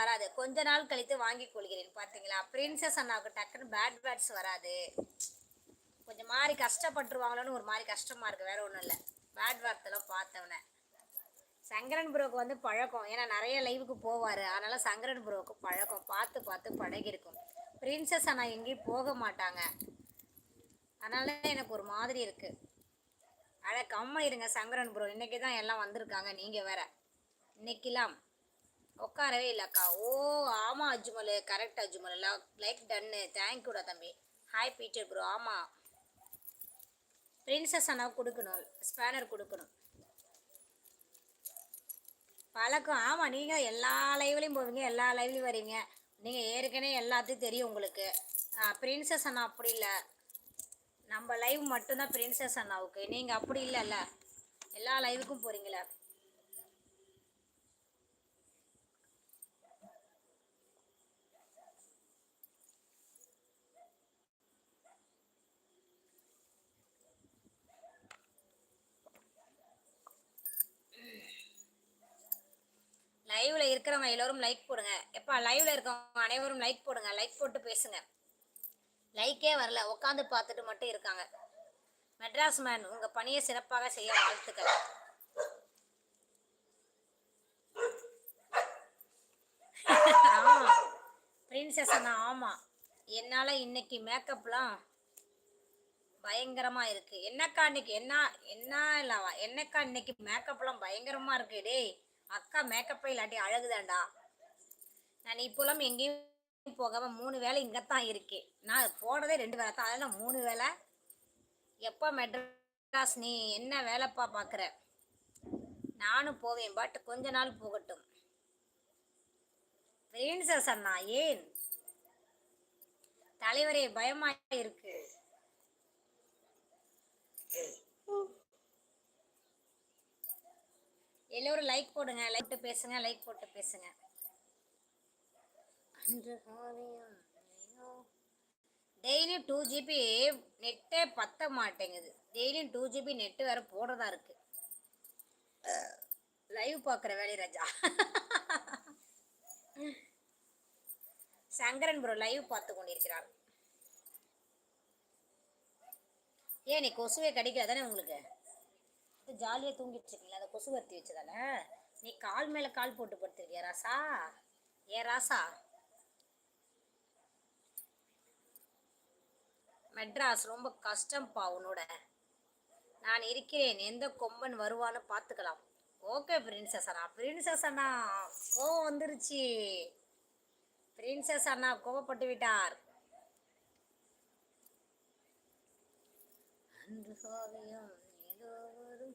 வராது. கொஞ்ச நாள் கழித்து வாங்கி கொள்கிறேன் பார்த்தீங்களா பிரின்சஸ் அண்ணாவுக்கு டக்குன்னு பேட் பேட்ஸ் வராது. கொஞ்சம் மாதிரி கஷ்டப்பட்டுருவாங்களோன்னு ஒரு மாதிரி கஷ்டமாக இருக்குது வேற ஒன்றும் இல்லை. பேட் வார்த்தைலாம் பார்த்தவனே. சங்கரன் புரோக்கு வந்து பழக்கம். ஏன்னா நிறைய லைவுக்கு போவார். அதனால் சங்கரன் ப்ரோவுக்கு பழக்கம். பார்த்து பார்த்து பழகிருக்கும் பிரின்சஸ் அண்ணா எங்கேயும் போக மாட்டாங்க. அதனால எனக்கு ஒரு மாதிரி இருக்குது அட கம்மல் இருங்க சங்கரன் ப்ரோ இன்றைக்கி தான் எல்லாம் வந்திருக்காங்க. நீங்கள் வேற. இன்னைக்கெல்லாம் உட்காரவே இல்லைக்கா. ஓ ஆமாம் Ajmal. Correct Ajmal. Like done தேங்க்யூடா தம்பி. ஹாய் பீட்டர் ப்ரோ ஆமாம் பிரின்சஸ் அண்ணாவுக்கு கொடுக்கணும். ஸ்பேனர் கொடுக்கணும். பழக்கம். ஆமாம் நீங்கள் எல்லா லைவ்லையும் போவீங்க எல்லா லைவ்லையும் வரீங்க. நீங்கள் ஏற்கனவே எல்லாத்தையும் தெரியும் உங்களுக்கு. பிரின்சஸ் அண்ணா அப்படி இல்லை. நம்ம லைவ் மட்டும்தான் பிரின்சஸ் அண்ணாவுக்கு. நீங்கள் அப்படி இல்லைல்ல. எல்லா லைவுக்கும் போகிறீங்களே லைவ்ல இருக்கிறவங்க எல்லோரும் லைக் போடுங்க. எப்பா லைவ்ல இருக்கவங்க அனைவரும் லைக் போடுங்க. லைக் போட்டு பேசுங்க. லைக்கே வரல. உட்காந்து பார்த்துட்டு மட்டும் இருக்காங்க. மெட்ராஸ் மேன் உங்க பணியை சிறப்பாக செய்ய வாழ்த்துக்கள். ஆமா. பிரின்சஸ் தான் ஆமா. என்னால இன்னைக்கு மேக்கப்லாம் பயங்கரமா இருக்கு. என்னக்கா இன்னைக்கு? என்ன என்ன இல்லவா? என்னக்கா இன்னைக்கு மேக்கப்லாம் பயங்கரமா இருக்கு டேய். அக்கா மேக்கப்பே இல்லாட்டி அழகுதான்டா. நான் இப்போலாம் எங்கேயும் போகாமல் மூணு வேலை இங்கே தான் இருக்கேன் நான் போனதே ரெண்டு வேலை தான். அதெல்லாம் மூணு வேலை எப்போ மெட்ராஸ் நீ என்ன வேலைப்பா பார்க்குற நானும் போவேன் பட் கொஞ்ச நாள் போகட்டும். பிரின்சஸ் அண்ணா ஏன்? தலைவரே பயமா இருக்கு. எல்லோரும் லைக் போடுங்க லைக் போட்டு பேசுங்க லைக் போட்டு பேசுங்க. டெய்லி டூ ஜிபி நெட்டே பத்த மாட்டேங்குது. டெய்லியும் டூ ஜிபி நெட்டு வேற போடுறதா இருக்கு. லைவ் பார்க்குற வேலை ராஜா. சங்கரன் ப்ரோ லைவ் பார்த்து கொண்டிருக்கிறார். ஏன் நீ கொசுவே கடிக்கல தானே படுத்து ஜாலியாக தூங்கிட்டு இருக்கீங்களா? அந்த கொசு வத்தி வச்சதால நீ கால் மேலே கால் போட்டு படுத்திருக்கியா ராசா? ஏ ராசா? மெட்ராஸ் ரொம்ப கஷ்டம்ப்பா உன்னோட. நான் இருக்கிறேன். எந்த கொம்பன் வருவான்னு பார்த்துக்கலாம் ஓகே பிரின்சஸ் அண்ணா. பிரின்சஸ் அண்ணா கோவம் வந்துருச்சு. பிரின்சஸ் அண்ணா கோவப்பட்டு விட்டார். அன்று காவியம் ஏதோ ஒரு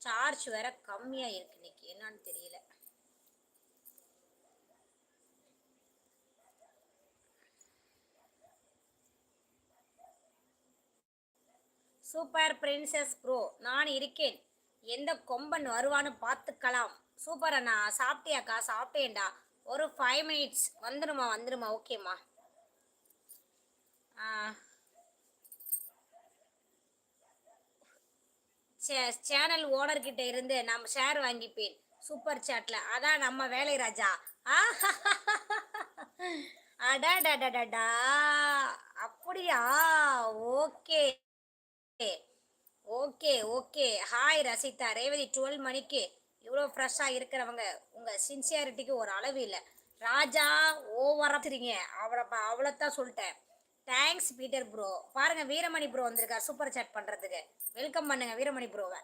சார்ஜ் வேற கம்மியாக இருக்கு இன்னைக்கு. என்னன்னு தெரியல. சூப்பர் பிரின்சஸ் ப்ரோ நான் இருக்கேன். எந்த கொம்பன் வருவான்னு பார்த்துக்கலாம். சூப்பர் அண்ணா சாப்பிட்டியாக்கா? சாப்பிட்டேன்டா. ஒரு ஃபைவ் மினிட்ஸ் வந்துடுமா வந்துடுமா. ஓகேம்மா சேனல் ஓனர் கிட்ட இருந்து நம்ம ஷேர் வாங்கிப்பேன். சூப்பர் சாட்ல அதான் நம்ம வேலை ராஜா. அடாடாடாடா அப்படியா? Okay. Okay okay. Hi Rasitha. Revathi twelve மணிக்கு இவ்வளோ ஃப்ரெஷ்ஷாக இருக்கிறவங்க உங்கள் சின்சியாரிட்டிக்கு ஒரு அளவு இல்லை. ராஜா ஓவரத்துறீங்க அவரை அவ்வளோத்தான் சொல்லிட்டேன். தேங்க்ஸ் பீட்டர் ப்ரோ பாருங்க வீரமணி ப்ரோ வந்திருக்கார். சூப்பர் சாட் பண்ணுறதுக்கு வெல்கம் பண்ணுங்க வீரமணி ப்ரோவை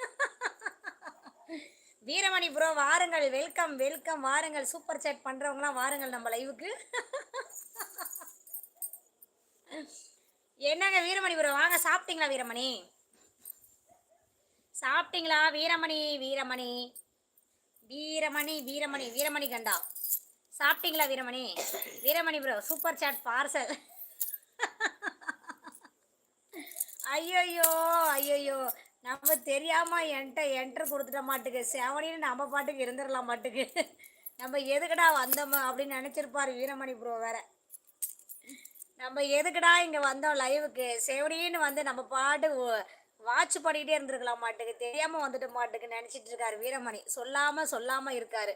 வீரமணி ப்ரோ வாருங்கள். வெல்கம் வெல்கம் வாருங்கள். சூப்பர் சாட் பண்ணுறவங்களாம் வாருங்கள் நம்ம லைவுக்கு என்னங்க வீரமணி ப்ரோ வாங்க சாப்பிட்டீங்களா வீரமணி? சாப்பிட்டீங்களா? வீரமணி வீரமணி. வீரமணி வீரமணி வீரமணி கண்டா சாப்பிட்டீங்களா Veeramani? Veeramani bro super chat parcel ஐயோயோ ஐயோயோ. நம்ம தெரியாம என்கிட்ட என்டர் கொடுத்துட்ட மாட்டுக்கு. செவனின்னு நம்ம பாட்டுக்கு இருந்துடலாம் மாட்டுக்கு. நம்ம எதுக்குடா வந்தோமோ அப்படின்னு நினச்சிருப்பாரு வீரமணி ப்ரோ வேற. நம்ம எதுக்குடா இங்கே வந்தோம் லைவுக்கு செவனின்னு வந்து நம்ம பாட்டு வாட்ச் பண்ணிக்கிட்டே இருந்திருக்கலாம் மாட்டுக்கு. தெரியாமல் வந்துட்டு மாட்டுக்கு நினச்சிட்டு இருக்காரு வீரமணி. சொல்லாமல் சொல்லாமல் இருக்காரு.